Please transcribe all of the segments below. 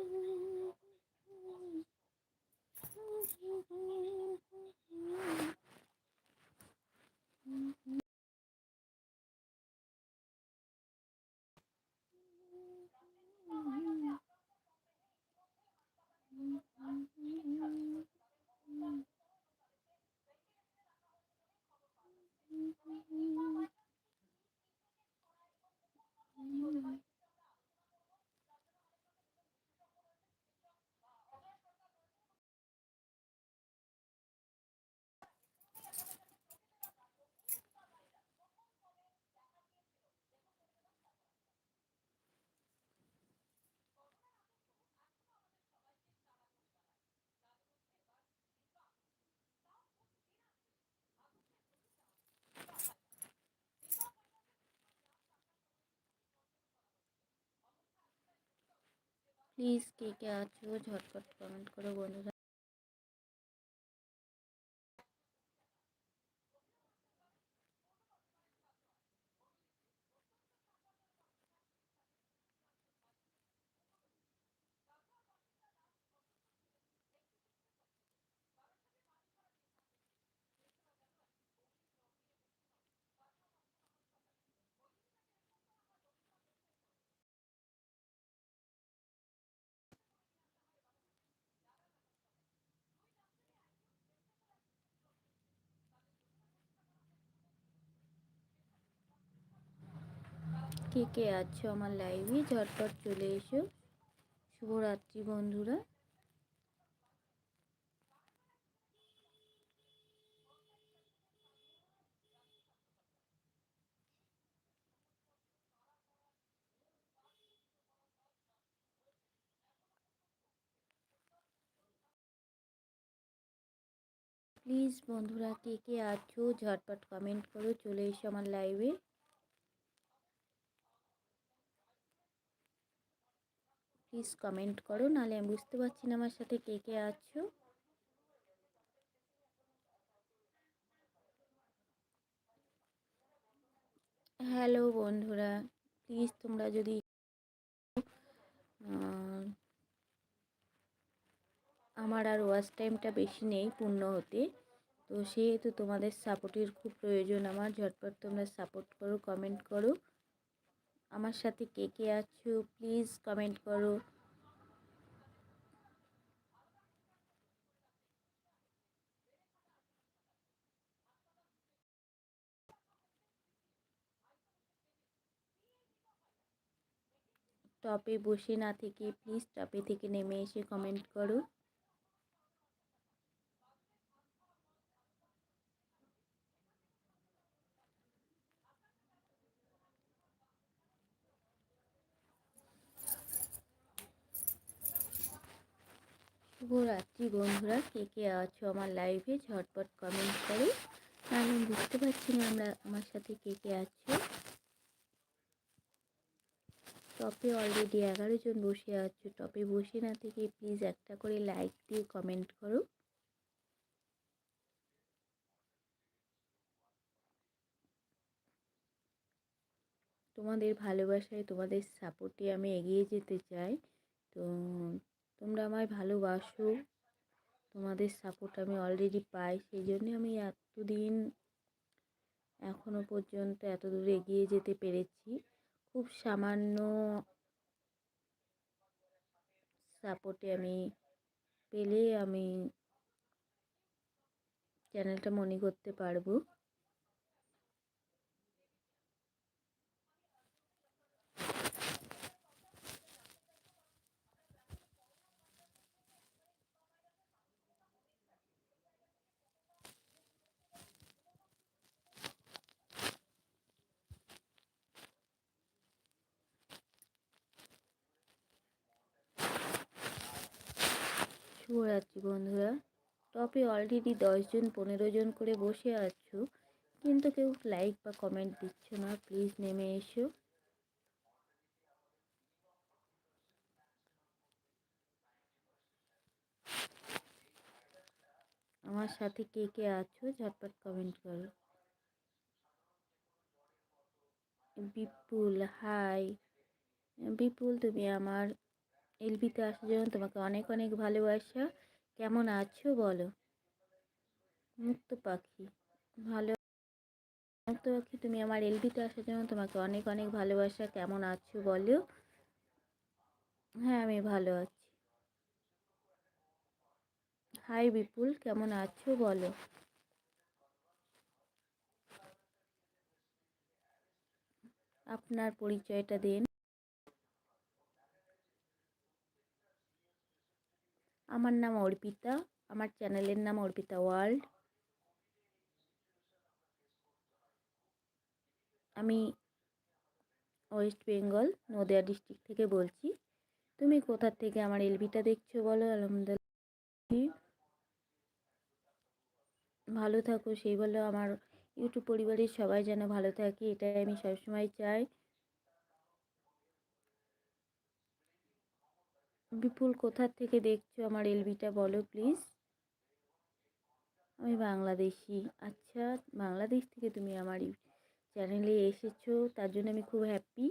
Mm-hmm. Please কে কে আছো ঝটপট কমেন্ট করো বন্ধুরা কে কে আছো আমার লাইভে ঝটপট চলে এসো। শুভরাত্রি বন্ধুরা। প্লিজ বন্ধুরা কে কে আছো? ঝটপট কমেন্ট করো। চলে এসো আমার লাইভে প্লিজ কমেন্ট করো, নাহলে আমি বুঝতে পারছি না আমার সাথে কে কে আছো। হ্যালো বন্ধুরা প্লিজ তোমরা যদি আমার আর ওয়াচ টাইমটা বেশি নেই পূর্ণ হতে, তো সেহেতু তোমাদের সাপোর্টের খুব প্রয়োজন আমার। ঝটপট তোমরা সাপোর্ট করো কমেন্ট করো। আমার সাথে কে কে আছো প্লিজ কমেন্ট করো। টপে বসে না থেকে প্লিজ টপে থেকে নেমে এসে কমেন্ট করো। শুভরাত্রি বন্ধুরা, কে কে আছো আমার লাইভে ঝটপট কমেন্ট করো। আমি বুঝতে পারছি না আমরা আমার সাথে কে কে আছো। টপে অলরেডি এগারো জন বসে আছো। টপে বসে না থেকে প্লিজ একটা করে লাইক দিয়ে কমেন্ট করো। তোমাদের ভালোবাসায়, তোমাদের সাপোর্টে আমি এগিয়ে যেতে চাই। তো তোমরা আমায় ভালোবাসো। তোমাদের সাপোর্ট আমি অলরেডি পাই। সেই জন্যে আমি এতদিন এখনও পর্যন্ত এত দূর এগিয়ে যেতে পেরেছি। খুব সামান্য সাপোর্টে আমি পেলে আমি চ্যানেলটা মনে করতে পারব। শুভরাত্রি বন্ধুরা। টপে অলরেডি দশজন, পনেরো জন করে বসে আছো, কিন্তু কেউ লাইক বা কমেন্ট দিচ্ছ না প্লিজ নেমে এসো। আমার সাথে কে কে আছো, ঝটপট কমেন্ট করো। বিপুল হাই বিপুল, তুমি আমার এলবিতে আসার জন্য তোমাকে অনেক অনেক ভালোবাসা। কেমন আছো বলো? মুক্ত পাখি। ভালো, মুক্ত পাখি। তুমি আমার এলবিতে আসার জন্য তোমাকে অনেক অনেক ভালোবাসা। কেমন আছো বলো? হ্যাঁ আমি ভালো আছি। হাই বিপুল, কেমন আছো বলো? আপনার পরিচয়টা দিন। আমার নাম অর্পিতা, আমার চ্যানেলের নাম অর্পিতা ওয়ার্ল্ড। আমি ওয়েস্ট বেঙ্গল, নদিয়া ডিস্ট্রিক্ট থেকে বলছি। তুমি কোথা থেকে আমার এলবিটা দেখছ বলো? আলহামদুলিল্লাহ। ভালো থাকো, সেই বলো আমার ইউটিউব পরিবারের সবাই যেন ভালো থাকে, এটাই আমি সবসময় চাই। বিপুল কোথা থেকে দেখছ আমার এলবিটা বলো প্লিজ আমি বাংলাদেশি। আচ্ছা বাংলাদেশ থেকে তুমি আমার চ্যানেলে এসেছ, তার জন্য আমি খুব হ্যাপি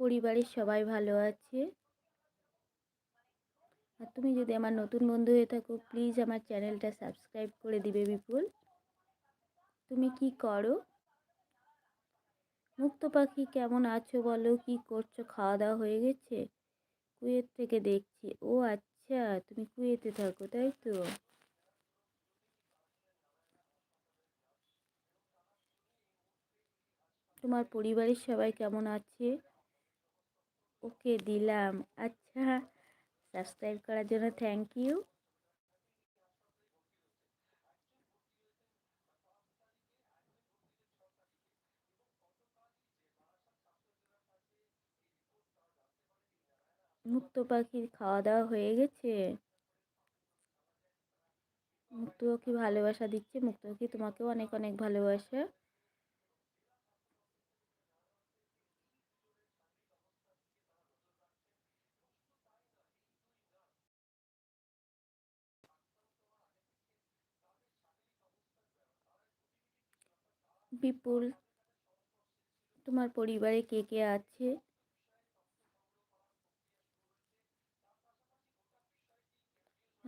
পরিবারের সবাই ভালো আছে? আর তুমি যদি আমার নতুন বন্ধু হয়ে থাকো প্লিজ আমার চ্যানেলটা সাবস্ক্রাইব করে দিবে বিপুল। তুমি কি করো? মুক্ত পাখি কেমন আছো বলো? কি করছ? খাওয়া দাওয়া হয়ে গেছে? কুয়েত থেকে দেখছি। ও আচ্ছা তুমি কুয়েতে থাকো, তাই তো? তোমার পরিবারের সবাই কেমন আছে? ওকে দিলাম। আচ্ছা সাবস্ক্রাইব করার জন্য থ্যাংক ইউ মুক্ত পাখির খাওয়া দাওয়া হয়ে গেছে? মুক্ত পাখি ভালোবাসা দিচ্ছে, মুক্ত পাখি তোমাকেও অনেক অনেক ভালোবাসা। বিপুল, তোমার পরিবারে কে কে আছে?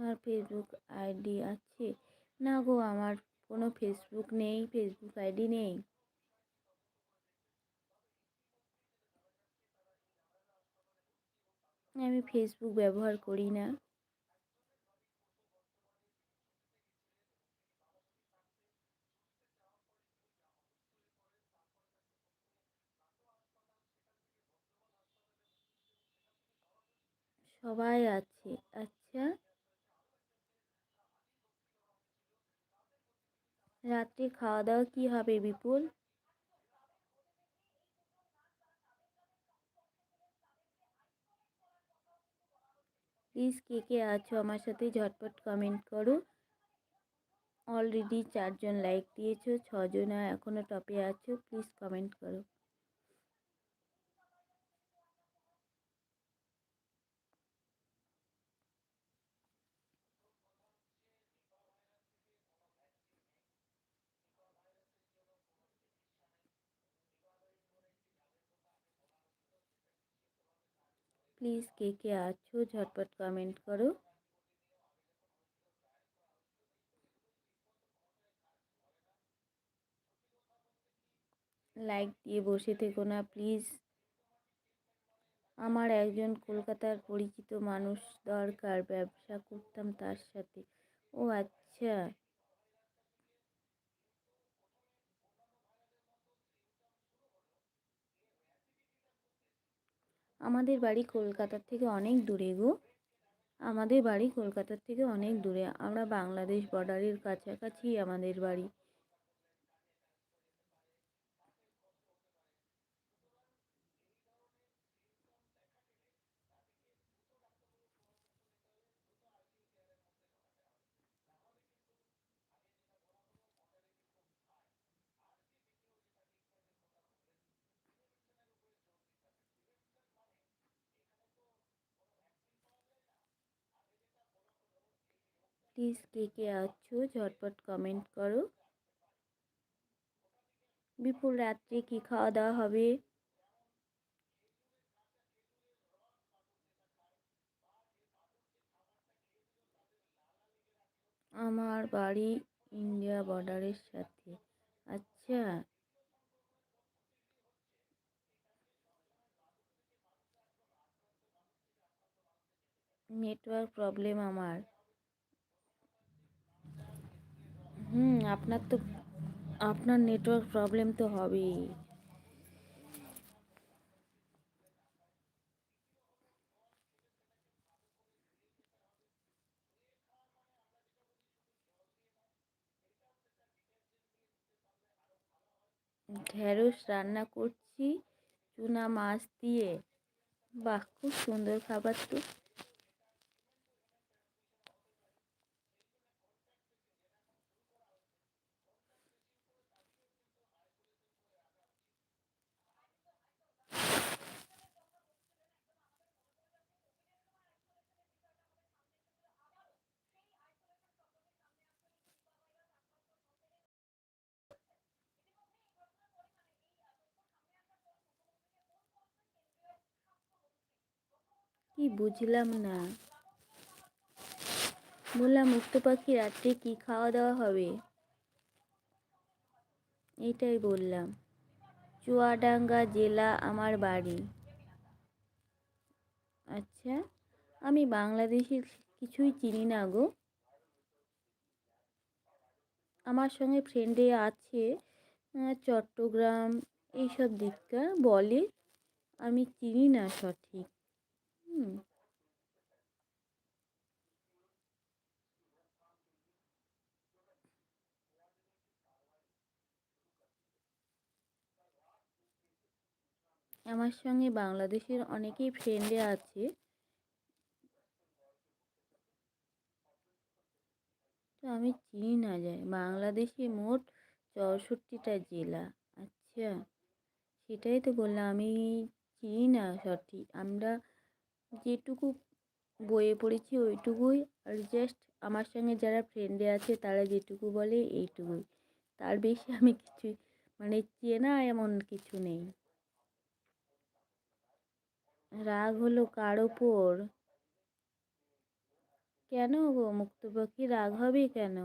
আর ফেসবুক আইডি আছে? না গো, আমার কোনো ফেসবুক নেই ফেসবুক আইডি নেই। আমি ফেসবুক ব্যবহার করি না। সবাই আছে আচ্ছা রাত্রে খাওয়া দাওয়া কী হবে বিপুল? প্লিজ কে কে আছো আমার সাথে ঝটপট কমেন্ট করো। অলরেডি চারজন লাইক দিয়েছ, ছজন এখনও টপে আছো প্লিজ কমেন্ট করো। প্লিজ কে কে আছো, ঝটপট কমেন্ট করো। লাইক দিয়ে বসে থেকো না প্লিজ আমার একজন কলকাতার পরিচিত মানুষ দরকার, ব্যবসা করতাম তার সাথে। ও আচ্ছা। আমাদের বাড়ি কলকাতার থেকে অনেক দূরে গো। আমাদের বাড়ি কলকাতার থেকে অনেক দূরে। আমরা বাংলাদেশ বর্ডারের কাছাকাছি আমাদের বাড়ি। প্লিজ কে কে আছো, ঝটপট কমেন্ট করো। বিপুল রাত্রে কি খাওয়া দাওয়া হবে? আমার বাড়ি ইন্ডিয়া বর্ডারের সাথে। আচ্ছা। নেটওয়ার্ক প্রবলেম আমার। হুম, আপনার তো, আপনার নেটওয়ার্ক প্রবলেম তো হবেই। ঢেঁড়স রান্না করছি, চুনা মাছ দিয়ে। বাহ, খুব সুন্দর খাবার তো। কি বুঝলাম না। বললাম মুক্ত পাখি রাত্রে কি খাওয়া দাওয়া হবে? এটাই বললাম। চুয়াডাঙ্গা জেলা আমার বাড়ি। আচ্ছা আমি বাংলাদেশের কিছুই চিনি না গো। আমার সঙ্গে ফ্রেন্ডে আছে চট্টগ্রাম, এইসব দিককার, বলে, আমি চিনি না সঠিক। হুম আমার সঙ্গে বাংলাদেশের অনেকেই ফ্রেন্ডে আছে। তো আমি চিনি না যাই। বাংলাদেশে মোট চৌষট্টিটা জেলা। আচ্ছা সেটাই তো বললাম, আমি চিনি না সঠিক। আমরা যেটুকু বইয়ে পড়েছি ওইটুকুই। আর জাস্ট আমার সঙ্গে যারা ফ্রেন্ডে আছে তারা যেটুকু বলে এইটুকুই। তার বেশি আমি কিছু মানে চেনা এমন কিছু নেই। রাগ হলো কার ওপর? কেন গো মুক্ত পাখি রাগ হবে কেন?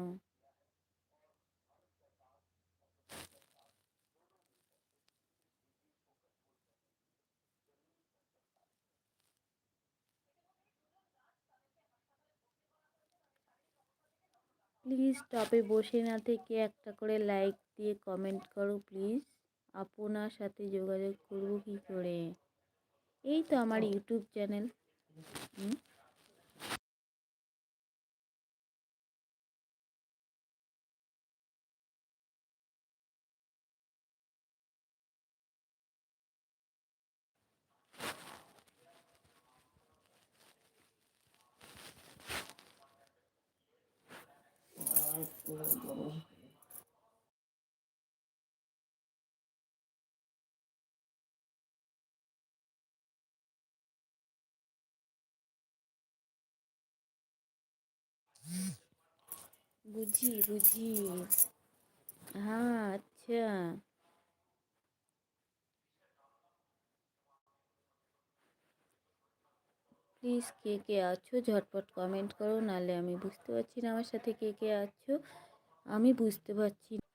প্লিজ টপে বসে না থেকে একটা করে লাইক দিয়ে কমেন্ট করো প্লিজ আপনার সাথে যোগাযোগ করব কি করে? এই তো আমার ইউটিউব চ্যানেল হুম বুঝি বুঝি। হ্যাঁ আচ্ছা। প্লিজ কে কে আছো? ঝটপট কমেন্ট করো, নাহলে আমি বুঝতে পারছি না আমার সাথে কে কে আছো। আমি বুঝতে পারছি না